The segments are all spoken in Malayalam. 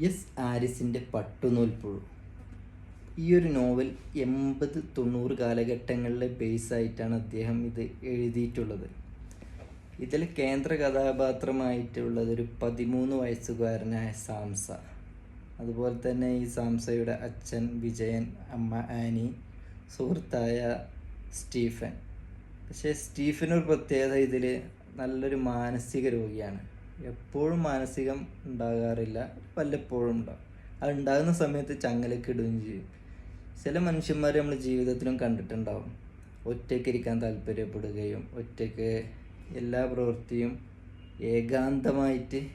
എസ് ആരിസിന്റെ പട്ടുനൂൽപ്പുഴു. ഈ ഒരു നോവൽ എൺപത് തൊണ്ണൂറ് കാലഘട്ടങ്ങളിലെ ബേസായിട്ടാണ് അദ്ദേഹം ഇത് എഴുതിയിട്ടുള്ളത്. ഇതിലെ കേന്ദ്ര കഥാപാത്രമായിട്ടുള്ളത് ഒരു പതിമൂന്ന് വയസ്സുകാരനായ സാംസ. അതുപോലെ തന്നെ ഈ സാംസയുടെ അച്ഛൻ വിജയൻ അമ്മ ആനി സുഹൃത്തായ സ്റ്റീഫൻ. പക്ഷേ സ്റ്റീഫൻ ഒരു പ്രത്യേകത ഇതിൽ നല്ലൊരു മാനസിക രോഗിയാണ്. എപ്പോഴും മാനസികം ഉണ്ടാകാറില്ല വല്ലപ്പോഴും ഉണ്ടാകും അത് ഉണ്ടാകുന്ന സമയത്ത് ചങ്ങലക്ക് ഇടുകയും ചെയ്യും. ചില മനുഷ്യന്മാർ നമ്മൾ ജീവിതത്തിലും കണ്ടിട്ടുണ്ടാവും. ഒറ്റയ്ക്ക് ഇരിക്കാൻ താല്പര്യപ്പെടുകയും ഒറ്റയ്ക്ക് എല്ലാ പ്രവൃത്തിയും ഏകാന്തമായിട്ട്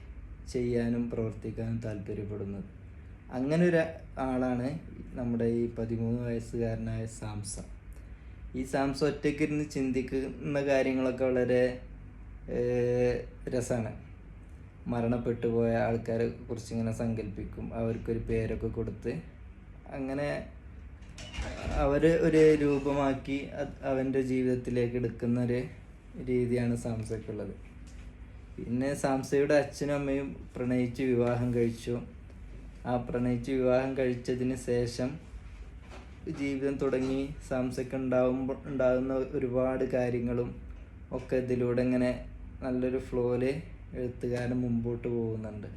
ചെയ്യാനും പ്രവർത്തിക്കാനും താല്പര്യപ്പെടുന്നത്. അങ്ങനെ ഒരു ആളാണ് നമ്മുടെ ഈ പതിമൂന്ന് വയസ്സുകാരനായ സാംസ. ഈ സാംസ ഒറ്റയ്ക്കിരുന്ന് ചിന്തിക്കുന്ന കാര്യങ്ങളൊക്കെ വളരെ രസമാണ്. മരണപ്പെട്ടു പോയ ആൾക്കാരെ കുറിച്ച് ഇങ്ങനെ സങ്കല്പിക്കും അവർക്കൊരു പേരൊക്കെ കൊടുത്ത് അങ്ങനെ അവർ ഒരു രൂപമാക്കി അവന്റെ ജീവിതത്തിലേക്ക് എടുക്കുന്ന ഒരു രീതിയാണ് സാംസയ്ക്കുള്ളത്. പിന്നെ സാംസയുടെ അച്ഛനും അമ്മയും പ്രണയിച്ച് വിവാഹം കഴിച്ചു. ആ പ്രണയിച്ച് വിവാഹം കഴിച്ചതിന് ശേഷം ജീവിതം തുടങ്ങി സാംസയ്ക്ക് ഉണ്ടാവുമ്പോൾ ഉണ്ടാകുന്ന ഒരുപാട് കാര്യങ്ങളും ഒക്കെ ഇതിലൂടെ ഇങ്ങനെ നല്ലൊരു ഫ്ലോയിൽ എഴുത്തുകാരൻ മുമ്പോട്ട് പോകുന്നുണ്ട്.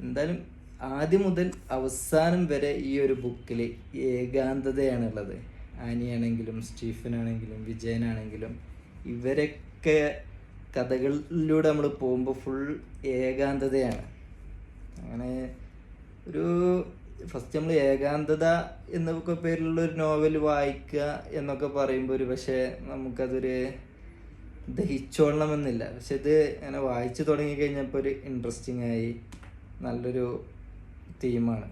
എന്തായാലും ആദ്യം മുതൽ അവസാനം വരെ ഈ ഒരു ബുക്കിൽ ഏകാന്തതയാണുള്ളത്. ആനിയാണെങ്കിലും സ്റ്റീഫനാണെങ്കിലും വിജയനാണെങ്കിലും ഇവരൊക്കെ കഥകളിലൂടെ നമ്മൾ പോകുമ്പോൾ ഫുൾ ഏകാന്തതയാണ്. അങ്ങനെ ഒരു ഫസ്റ്റ് നമ്മൾ ഏകാന്തത എന്നൊക്കെ പേരിലുള്ള ഒരു നോവൽ വായിക്കുക എന്നൊക്കെ പറയുമ്പോൾ ഒരു പക്ഷേ നമുക്കതൊരു ദഹിച്ചോളണമെന്നില്ല. പക്ഷെ ഇത് അങ്ങനെ വായിച്ചു തുടങ്ങി കഴിഞ്ഞപ്പോൾ ഒരു ഇൻട്രസ്റ്റിംഗ് ആയി നല്ലൊരു തീമാണ്